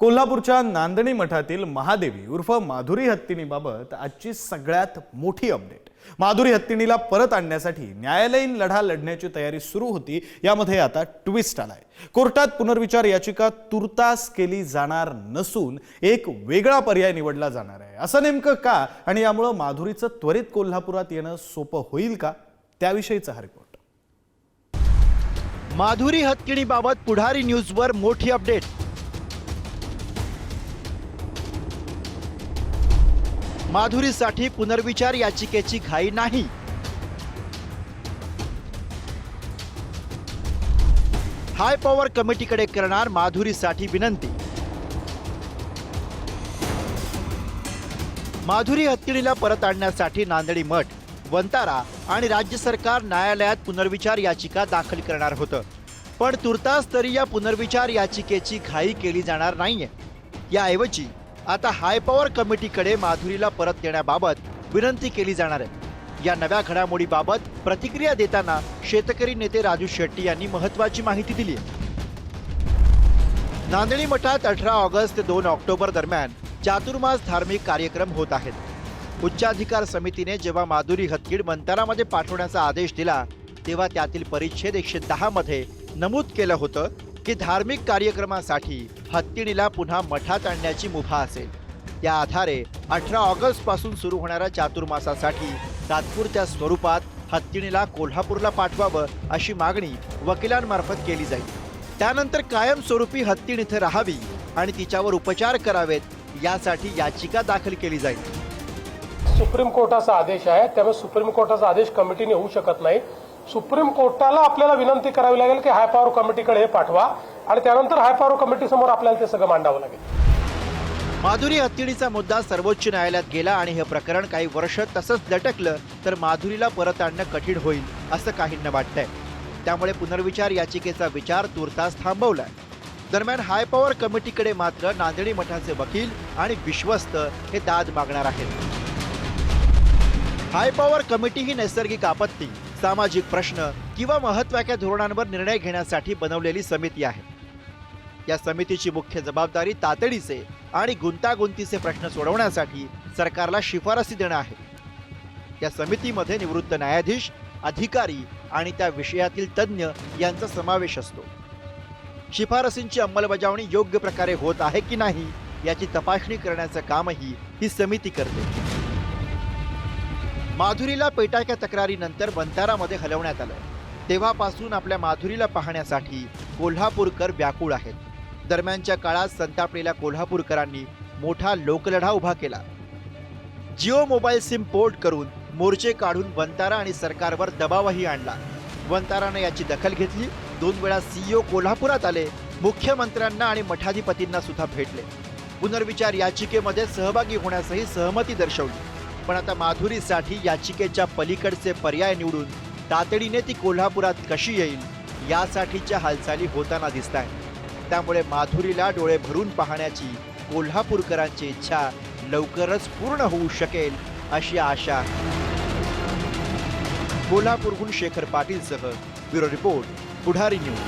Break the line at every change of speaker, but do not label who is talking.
कोल्हापूरच्या नांदणी मठातील महादेवी उर्फ माधुरी हत्तीनीबाबत आजची सगळ्यात मोठी अपडेट. माधुरी हत्तीनीला परत आणण्यासाठी न्यायालयीन लढा लढण्याची तयारी सुरू होती यामध्ये आता ट्विस्ट आलाय. कोर्टात पुनर्विचार याचिका तुर्तास केली जाणार नसून एक वेगळा पर्याय निवडला जाणार आहे. असं नेमकं का आणि यामुळं माधुरीचं त्वरित कोल्हापुरात येणं सोपं होईल का? त्याविषयीचा हा रिपोर्ट
माधुरी हत्तीणीबाबत पुढारी न्यूजवर मोठी अपडेट. माधुरीसाठी पुनर्विचार याचिकेची घाई नाही. हाय पॉवर कमिटीकडे करणार माधुरीसाठी विनंती. माधुरी हत्तीणीला परत आणण्यासाठी नांदेडी मठ वंतारा आणि राज्य सरकार न्यायालयात पुनर्विचार याचिका दाखल करणार होतं. पण तुर्तास तरी या पुनर्विचार याचिकेची घाई केली जाणार नाहीये. याऐवजी आता हाय पॉवर कमिटीकडे माधुरीला परत देण्याबाबत विनंती केली जाणार आहे. या नव्या घडामोडीबाबत प्रतिक्रिया देताना शेतकरी नेते राजू शेट्टी यांनी महत्वाची माहिती दिली नांदणी नांदेडी मठात अठरा ऑगस्ट ते दोन ऑक्टोबर दरम्यान चातुर्मास धार्मिक कार्यक्रम होत आहेत. उच्चाधिकार समितीने जेव्हा माधुरी हतकीड मंतरामध्ये पाठवण्याचा आदेश दिला तेव्हा त्यातील परिच्छेद एकशे दहा मध्ये नमूद केलं होतं. की धार्मिक कार्यक्रमासाठी हत्तीणीला पुन्हा मठात आणण्याची मुभा असेल. त्या आधारे अठरा ऑगस्टपासून सुरू होणाऱ्या चातुर्मासासाठी तात्पुरत्या स्वरूपात हत्तीणीला कोल्हापूरला पाठवावं अशी मागणी वकिलांमार्फत केली जाईल. त्यानंतर कायमस्वरूपी हत्तीण इथं राहावी आणि तिच्यावर उपचार करावेत यासाठी याचिका दाखल केली जाईल.
सुप्रीम कोर्टाचा आदेश आहे. त्यामुळे सुप्रीम कोर्टाचा आदेश कमिटीने होऊ शकत नाही. सुप्रीम कोर्टाला आपल्याला विनंती करावी लागेल की हाय पॉवर कमिटीकडे हे पाठवा आणि त्यानंतर हाय पॉवर कमिटी समोर आपल्याला ते सगळं मांडावं लागेल.
माधुरी हत्तीणीचा मुद्दा सर्वोच्च न्यायालयात गेला आणि हे प्रकरण काही वर्ष तसंच लटकलं तर माधुरीला परत आणणं कठीण होईल असं काहींना वाटतंय. त्यामुळे पुनर्विचार याचिकेचा विचार तुर्तास थांबवलाय. दरम्यान हाय पॉवर कमिटीकडे मात्र नांदेडी मठाचे वकील आणि विश्वस्त हे दाद मागणार आहेत. हाय पॉवर कमिटी ही नैसर्गिक आपत्ती सामाजिक प्रश्न किंवा महत्त्वाच्या धोरणांवर निर्णय घेण्यासाठी बनवलेली समिती आहे. या समितीची मुख्य जबाबदारी तातडीचे आणि गुंतागुंतीचे प्रश्न सोडवण्यासाठी सरकारला शिफारसी देणं आहे. या समितीमध्ये निवृत्त न्यायाधीश अधिकारी आणि त्या विषयातील तज्ज्ञ यांचा समावेश असतो. शिफारसींची अंमलबजावणी योग्य प्रकारे होत आहे की नाही याची तपासणी करण्याचं कामही ही समिती करते. माधुरीला पेटाच्या तक्रारीनंतर बंतारामध्ये हलवण्यात आलं. तेव्हापासून आपल्या माधुरीला पाहण्यासाठी कोल्हापूरकर व्याकुळ आहेत. दरम्यानच्या काळात संतापलेल्या कोल्हापूरकरांनी मोठा लोकलढा उभा केला. जिओ मोबाईल सिम पोर्ट करून मोर्चे काढून वंतारा आणि सरकारवर दबावही आणला. वंतारानं याची दखल घेतली. दोन वेळा सीईओ कोल्हापुरात आले. मुख्यमंत्र्यांना आणि मठाधिपतींना सुद्धा भेटले. पुनर्विचार याचिकेमध्ये सहभागी होण्यासही सहमती दर्शवली. पण आता माधुरीसाठी याचिकेच्या पलीकडचे पर्याय निवडून तातडीने ती कोल्हापुरात कशी येईल यासाठीच्या हालचाली होताना दिसत आहेत त्यामुळे माधुरीला डोळे भरून पाहण्याची कोल्हापूरकरांची इच्छा लवकरच पूर्ण होऊ शकेल अशी आशा. कोल्हापूरहून शेखर पाटीलसह ब्युरो रिपोर्ट पुढारी न्यूज.